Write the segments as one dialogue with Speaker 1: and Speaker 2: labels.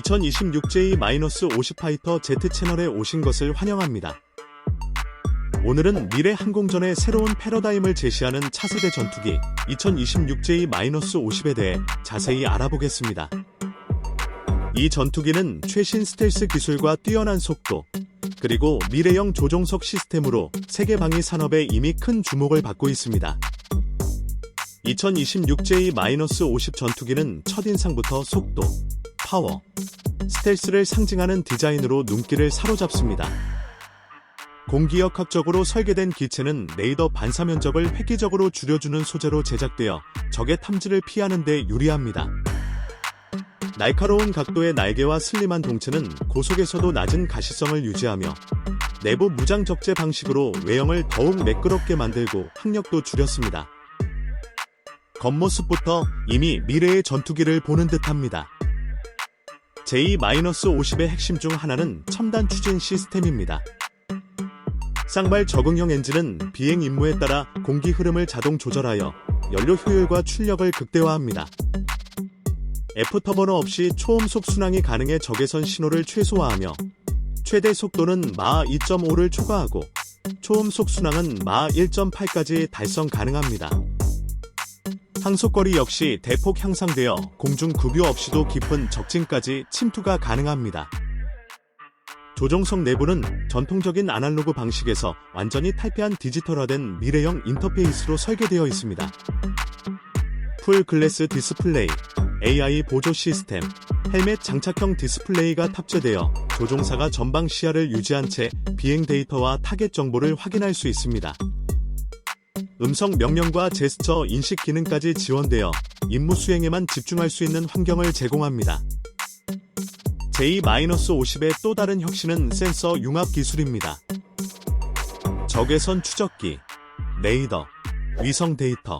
Speaker 1: 2026J-50 파이터 Z 채널에 오신 것을 환영합니다. 오늘은 미래 항공전의 새로운 패러다임을 제시하는 차세대 전투기 2026J-50에 대해 자세히 알아보겠습니다. 이 전투기는 최신 스텔스 기술과 뛰어난 속도, 그리고 미래형 조종석 시스템으로 세계 방위 산업에 이미 큰 주목을 받고 있습니다. 2026J-50 전투기는 첫인상부터 속도, 파워, 스텔스를 상징하는 디자인으로 눈길을 사로잡습니다. 공기역학적으로 설계된 기체는 레이더 반사 면적을 획기적으로 줄여주는 소재로 제작되어 적의 탐지를 피하는 데 유리합니다. 날카로운 각도의 날개와 슬림한 동체는 고속에서도 낮은 가시성을 유지하며 내부 무장 적재 방식으로 외형을 더욱 매끄럽게 만들고 항력도 줄였습니다. 겉모습부터 이미 미래의 전투기를 보는 듯합니다. J-50의 핵심 중 하나는 첨단 추진 시스템입니다. 쌍발 적응형 엔진은 비행 임무에 따라 공기 흐름을 자동 조절하여 연료 효율과 출력을 극대화합니다. F터버너 없이 초음속 순항이 가능해 적외선 신호를 최소화하며 최대 속도는 마 2.5를 초과하고 초음속 순항은 마 1.8까지 달성 가능합니다. 항속거리 역시 대폭 향상되어 공중 급유 없이도 깊은 적진까지 침투가 가능합니다. 조종석 내부는 전통적인 아날로그 방식에서 완전히 탈피한 디지털화된 미래형 인터페이스로 설계되어 있습니다. 풀 글래스 디스플레이, AI 보조 시스템, 헬멧 장착형 디스플레이가 탑재되어 조종사가 전방 시야를 유지한 채 비행 데이터와 타겟 정보를 확인할 수 있습니다. 음성 명령과 제스처 인식 기능까지 지원되어 임무 수행에만 집중할 수 있는 환경을 제공합니다. J-50의 또 다른 혁신은 센서 융합 기술입니다. 적외선 추적기, 레이더, 위성 데이터,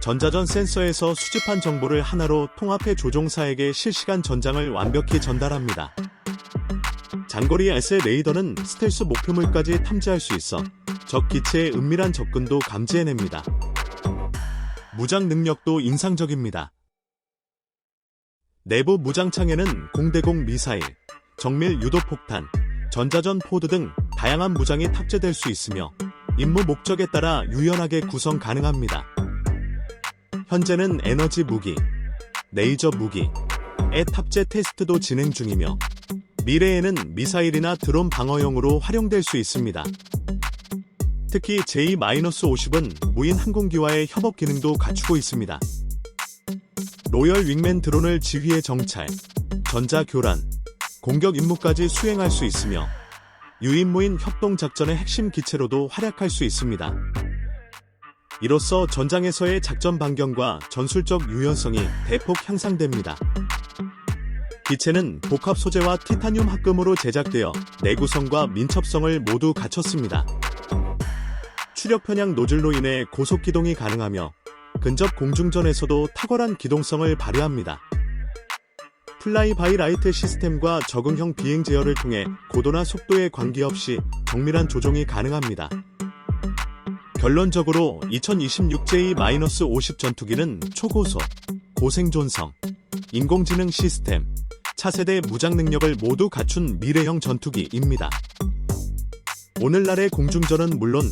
Speaker 1: 전자전 센서에서 수집한 정보를 하나로 통합해 조종사에게 실시간 전장을 완벽히 전달합니다. 장거리 에세 레이더는 스텔스 목표물까지 탐지할 수 있어 적 기체의 은밀한 접근도 감지해냅니다. 무장 능력도 인상적입니다. 내부 무장창에는 공대공 미사일, 정밀 유도폭탄, 전자전 포드 등 다양한 무장이 탑재될 수 있으며 임무 목적에 따라 유연하게 구성 가능합니다. 현재는 에너지 무기, 레이저 무기의 탑재 테스트도 진행 중이며 미래에는 미사일이나 드론 방어용으로 활용될 수 있습니다. 특히 J-50은 무인 항공기와의 협업 기능도 갖추고 있습니다. 로열 윙맨 드론을 지휘해 정찰, 전자 교란, 공격 임무까지 수행할 수 있으며 유인무인 협동작전의 핵심 기체로도 활약할 수 있습니다. 이로써 전장에서의 작전 반경과 전술적 유연성이 대폭 향상됩니다. 기체는 복합 소재와 티타늄 합금으로 제작되어 내구성과 민첩성을 모두 갖췄습니다. 추력 편향 노즐로 인해 고속 기동이 가능하며 근접 공중전에서도 탁월한 기동성을 발휘합니다. 플라이 바이 라이트 시스템과 적응형 비행 제어를 통해 고도나 속도에 관계없이 정밀한 조종이 가능합니다. 결론적으로 2026J-50 전투기는 초고속, 고생존성, 인공지능 시스템, 차세대 무장 능력을 모두 갖춘 미래형 전투기입니다. 오늘날의 공중전은 물론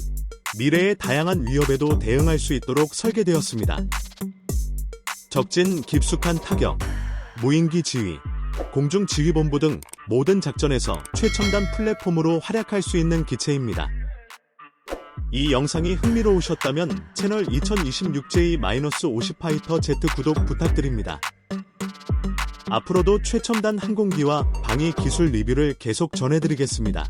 Speaker 1: 미래의 다양한 위협에도 대응할 수 있도록 설계되었습니다. 적진 깊숙한 타격, 무인기 지휘, 공중 지휘본부 등 모든 작전에서 최첨단 플랫폼으로 활약할 수 있는 기체입니다. 이 영상이 흥미로우셨다면 채널 2026J-50 파이터 Z 구독 부탁드립니다. 앞으로도 최첨단 항공기와 방위 기술 리뷰를 계속 전해드리겠습니다.